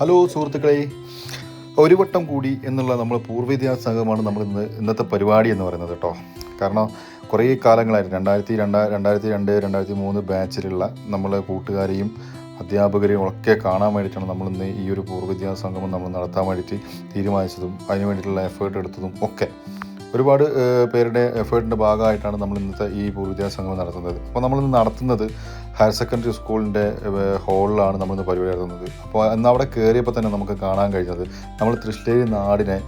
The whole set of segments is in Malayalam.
ഹലോ സുഹൃത്തുക്കളെ. ഒരു വട്ടം കൂടി എന്നുള്ള നമ്മൾ സംഘമാണ് നമ്മൾ ഇന്ന് ഇന്നത്തെ പരിപാടി എന്ന് പറയുന്നത് കേട്ടോ. കാരണം കുറേ കാലങ്ങളായിരുന്നു രണ്ടായിരത്തി രണ്ടാ രണ്ടായിരത്തി രണ്ട് രണ്ടായിരത്തി മൂന്ന് ബാച്ചിലുള്ള നമ്മളെ കൂട്ടുകാരെയും അധ്യാപകരെയും ഒക്കെ കാണാൻ വേണ്ടിയിട്ടാണ് നമ്മൾ ഇന്ന് ഈ ഒരു പൂർവ സംഗമം നമ്മൾ നടത്താൻ വേണ്ടിയിട്ട് തീരുമാനിച്ചതും അതിന് വേണ്ടിയിട്ടുള്ള എഫേർട്ട് എടുത്തതും ഒക്കെ. ഒരുപാട് പേരുടെ എഫേർട്ടിന്റെ ഭാഗമായിട്ടാണ് നമ്മൾ ഇന്നത്തെ ഈ പൂർവിദ്യാസംഗമം സംഗമം നടത്തുന്നത്. അപ്പോൾ നമ്മളിന്ന് നടത്തുന്നത് ഹയർ സെക്കൻഡറി സ്കൂളിന്റെ ഹാളിലാണ് നമ്മളിന്ന് പരിപാടി നടത്തുന്നത്. അപ്പോൾ അന്ന് അവിടെ കയറിയപ്പോൾ തന്നെ നമുക്ക് കാണാൻ കഴിഞ്ഞത് നമ്മൾ തൃശ്ശേരി നാടിനെ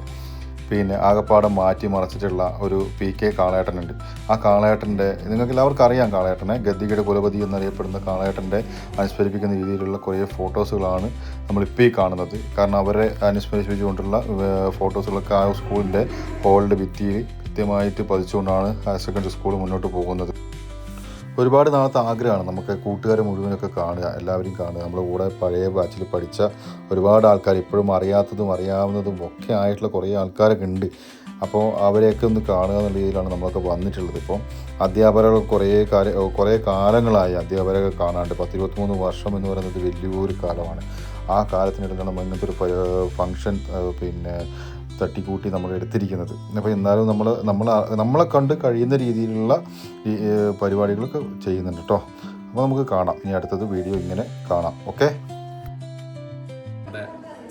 പിന്നെ ആകപ്പാടെ മാറ്റി മറച്ചിട്ടുള്ള ഒരു പി കെ കാളേട്ടനുണ്ട്. ആ കാളേട്ടന്റെ നിങ്ങൾക്ക് എല്ലാവർക്കും അറിയാം കാളേട്ടനെ. ഗദ്ദികയുടെ കുലപതി എന്നറിയപ്പെടുന്ന കാളേട്ടന്റെ അനുസ്മരിപ്പിക്കുന്ന രീതിയിലുള്ള കുറേ ഫോട്ടോസുകളാണ് നമ്മളിപ്പോൾ ഈ കാണുന്നത്. കാരണം അവരെ അനുസ്മരിപ്പിച്ചുകൊണ്ടുള്ള ഫോട്ടോസുകളൊക്കെ ആ സ്കൂളിന്റെ ഹോളിന്റെ ഭിത്തിയിൽ കൃത്യമായിട്ട് പതിച്ചുകൊണ്ടാണ് ഹയർ സെക്കൻഡറി സ്കൂൾ മുന്നോട്ട് പോകുന്നത്. ഒരുപാട് നാളത്തെ ആഗ്രഹമാണ് നമുക്ക് കൂട്ടുകാരെ മുഴുവനൊക്കെ കാണുക എല്ലാവരും കാണുക. നമ്മുടെ കൂടെ പഴയ ബാച്ചിൽ പഠിച്ച ഒരുപാട് ആൾക്കാർ ഇപ്പോഴും അറിയാത്തതും അറിയാവുന്നതും ഒക്കെ ആയിട്ടുള്ള കുറേ ആൾക്കാരൊക്കെ ഉണ്ട്. അപ്പോൾ അവരെയൊക്കെ ഒന്ന് കാണുക എന്നുള്ള രീതിയിലാണ് നമ്മളൊക്കെ വന്നിട്ടുള്ളത്. ഇപ്പോൾ അധ്യാപകർ കുറേ കാര്യം കുറേ കാലങ്ങളായി അധ്യാപകരൊക്കെ കാണാണ്ട്. പത്തിരുപത്തിമൂന്ന് വർഷം എന്ന് പറയുന്നത് വലിയൊരു കാലമാണ്. ആ കാലത്തിനിടയിലാണ് നമ്മൾ ഇങ്ങനത്തെ ഒരു ഫങ്ഷൻ പിന്നെ തട്ടിക്കൂട്ടി നമ്മൾ എടുത്തിരിക്കുന്നത്. അപ്പോൾ എന്നാലും നമ്മൾ നമ്മൾ നമ്മളെ കണ്ട് കഴിയുന്ന രീതിയിലുള്ള ഈ പരിപാടികളൊക്കെ ചെയ്യുന്നുണ്ട് കേട്ടോ അപ്പോൾ നമുക്ക് കാണാം. ഇനി അടുത്തത് വീഡിയോ ഇങ്ങനെ കാണാം. ഓക്കെ? സംഗമത്തിൽ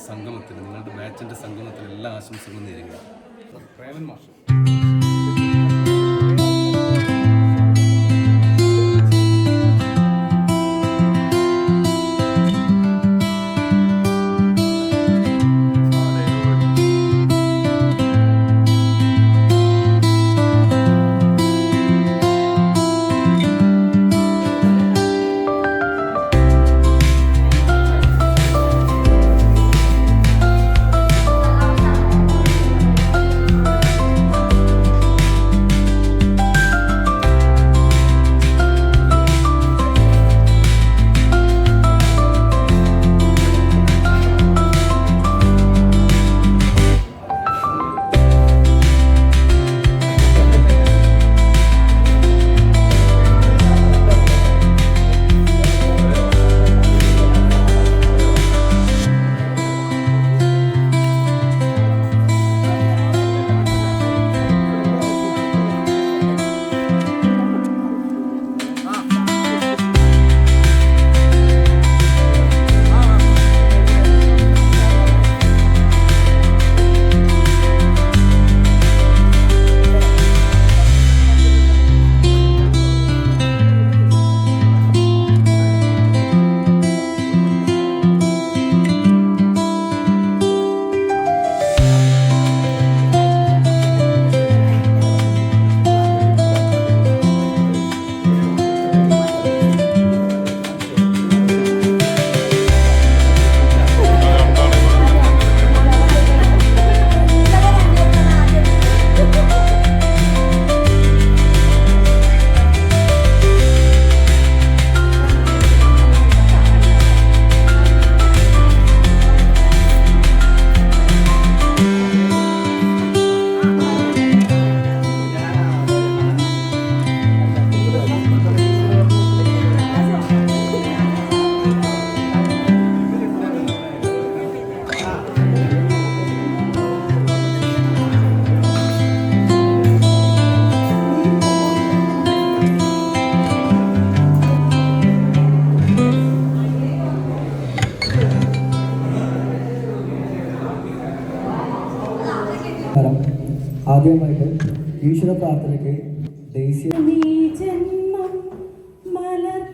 സംഗമത്തിന് നിങ്ങളുടെ മാച്ചിന്റെ സംഗമത്തിൽ എല്ലാ ആശംസകളും നേരുക പ്രേമൻ മാഷ്. ആദ്യമായിട്ട് ഈശ്വര പ്രാർത്ഥനയ്ക്ക് ദേശീയ ജന്മം മലർക്കൊടി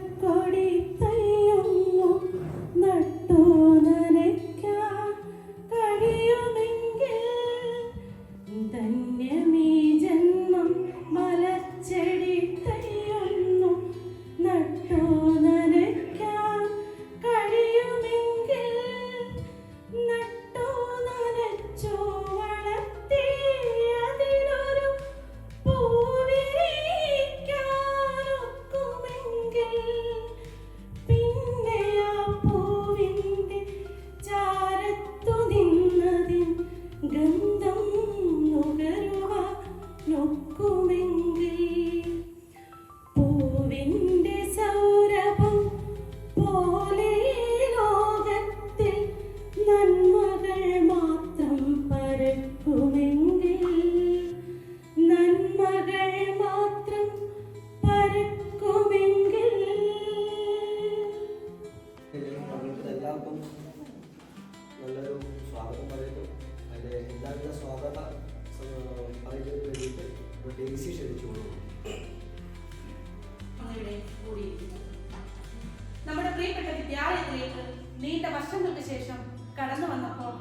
നീണ്ട വർഷങ്ങൾക്ക് ശേഷം കടന്നു വന്നപ്പോൾ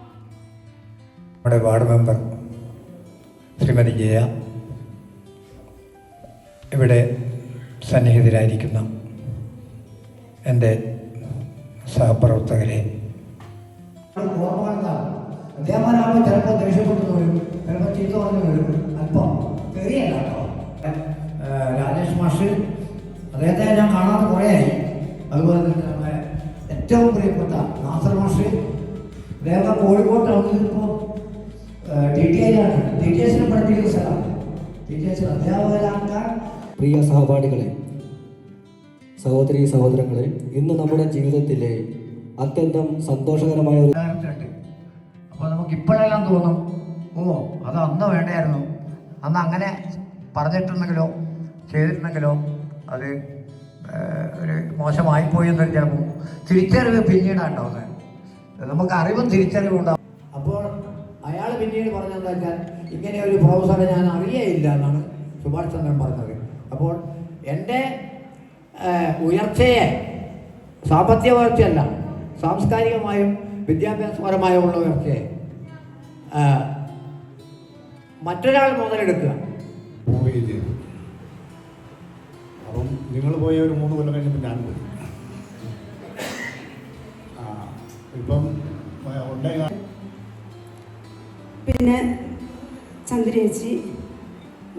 നമ്മുടെ വാർഡ് മെമ്പർ ശ്രീമതി ജയ ഇവിടെ സന്നിഹിതരായിരിക്കുന്ന എന്റെ സഹപ്രവർത്തകരെ അദ്ദേഹമാരാകുമ്പോൾ ചിലപ്പോൾ ദേഷ്യപ്പെട്ടു വരും. ചിലപ്പോൾ ചീത്ത പറഞ്ഞു വരും. അല്പം രാജേഷ് മാഷ് അദ്ദേഹത്തെ ഞാൻ കാണാതെ കുറേയായി. അതുപോലെ തന്നെ ഏറ്റവും പ്രിയപ്പെട്ട നാസർ മാഷ്. അദ്ദേഹം കോഴിക്കോട്ട് ഇപ്പോൾ ടി ടി ഐയിലാണ് ഡി ടി എസിനെ പഠിപ്പിക്കുന്ന സ്ഥലമാണ് ഡി ടി എസിൽ അധ്യാപകരാക്കാൻ പ്രിയ സഹപാഠികളെ സഹോദരി സഹോദരങ്ങളെ ഇന്ന് നമ്മുടെ ജീവിതത്തിലെ അത്യന്തം സന്തോഷകരമായ ഒരു അപ്പോൾ നമുക്ക് ഇപ്പോഴെല്ലാം തോന്നും ഓ അത് അന്ന് വേണ്ടായിരുന്നു. അന്ന് അങ്ങനെ പറഞ്ഞിട്ടുണ്ടെങ്കിലോ ചെയ്തിട്ടുണ്ടെങ്കിലോ അത് ഒരു മോശമായിപ്പോയി എന്നൊരു ചിലപ്പോൾ തിരിച്ചറിവ് പിന്നീടാണ് ഉണ്ടാവുന്നത് നമുക്ക് അറിവും തിരിച്ചറിവും ഉണ്ടാവും. അപ്പോൾ അയാൾ പിന്നീട് പറഞ്ഞതെന്താ വെച്ചാൽ ഇങ്ങനെ ഒരു പ്രൊഫസറെ ഞാൻ അറിയേയില്ല എന്നാണ് സുഭാഷ് ചന്ദ്രൻ പറഞ്ഞത്. അപ്പോൾ എന്റെ ഉയർച്ചയെ സാമ്പത്തിക ഉയർച്ചയല്ല സാംസ്കാരികമായും വിദ്യാഭ്യാസപരമായും ഉള്ള ഉയർച്ചയെ മറ്റൊരാൾ മുതലെടുക്കുക. നിങ്ങൾ പോയ ഒരു മൂന്ന് കൊല്ലം കഴിഞ്ഞപ്പോൾ ഞാൻ പോയി. ഇപ്പം പിന്നെ ചന്ദ്രേച്ചി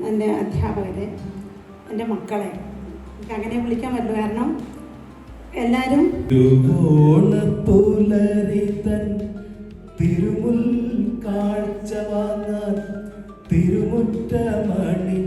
എന്റെ അധ്യാപകരെ എന്റെ മക്കളെ എനിക്ക് അങ്ങനെ വിളിക്കാൻ പറ്റും കാരണം എല്ലാവരും തിരുമുൽ കാഴ്ച വാങ്ങാൻ തിരുമുറ്റമണിഞ്ഞൊരുങ്ങി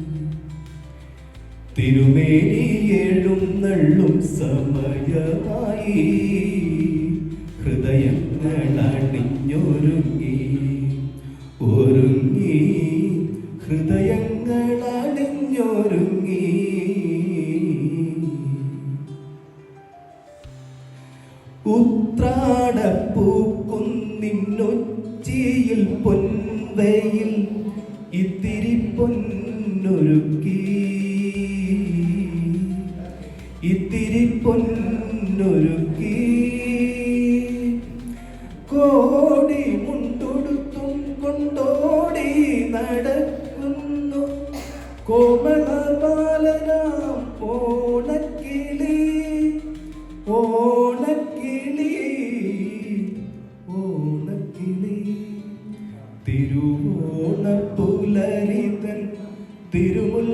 തിരുമേനി എഴുന്നള്ളും സമയമായി. ഹൃദയങ്ങളണിഞ്ഞൊരുങ്ങി. ഒരുങ്ങി. ഹൃദയങ്ങൾ തിരുവോണപ്പുലരിതൻ തിരുമുൽ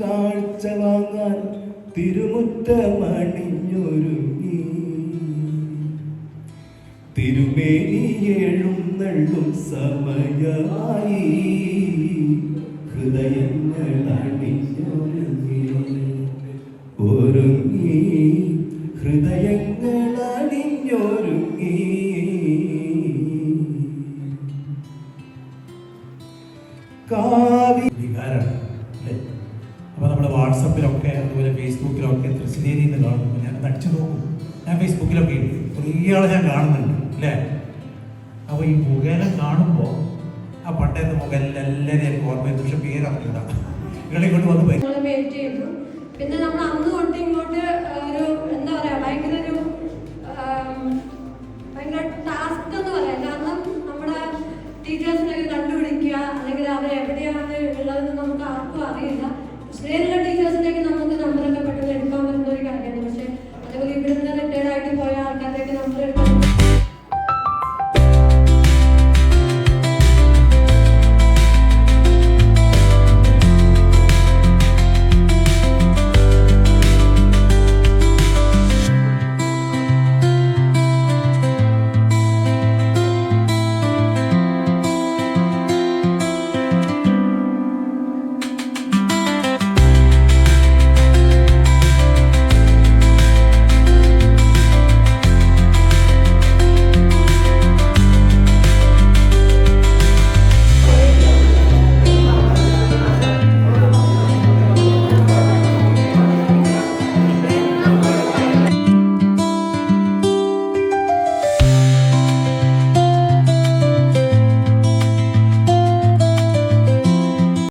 കാഴ്ച വാങ്ങാൻ തിരുമുറ്റമണിഞ്ഞൊരുങ്ങി. തിരുമേനി എഴുന്നള്ളും സമയമായി ഹൃദയങ്ങൾ അണിഞ്ഞൊരുങ്ങി. ഇയാളെ ഞാൻ കാണുന്നുണ്ട് അല്ലേ? അപ്പോൾ ഈ മുഖേന കാണുമ്പോൾ ആ പണ്ടത്തെ മുഖേന എല്ലാവരെയും എനിക്ക് ഓർമ്മ പക്ഷെ പേരറിഞ്ഞില്ല ഇയാളെ ഇങ്ങോട്ട് വന്ന് ചെയ്തു. പിന്നെ നമ്മൾ അന്ന് തൊട്ട് ഇങ്ങോട്ട് ഒരു എന്താ പറയാ ഭയങ്കര ഒരു ഭയങ്കര ടാസ്ക് എന്ന് പറയാം. കാരണം നമ്മുടെ ടീച്ചേഴ്സിനൊക്കെ കണ്ടുപിടിക്കുക അല്ലെങ്കിൽ അവരെവിടെയാണ് ഉള്ളതെന്ന് നമുക്ക് ആർക്കും അറിയില്ല. പക്ഷേ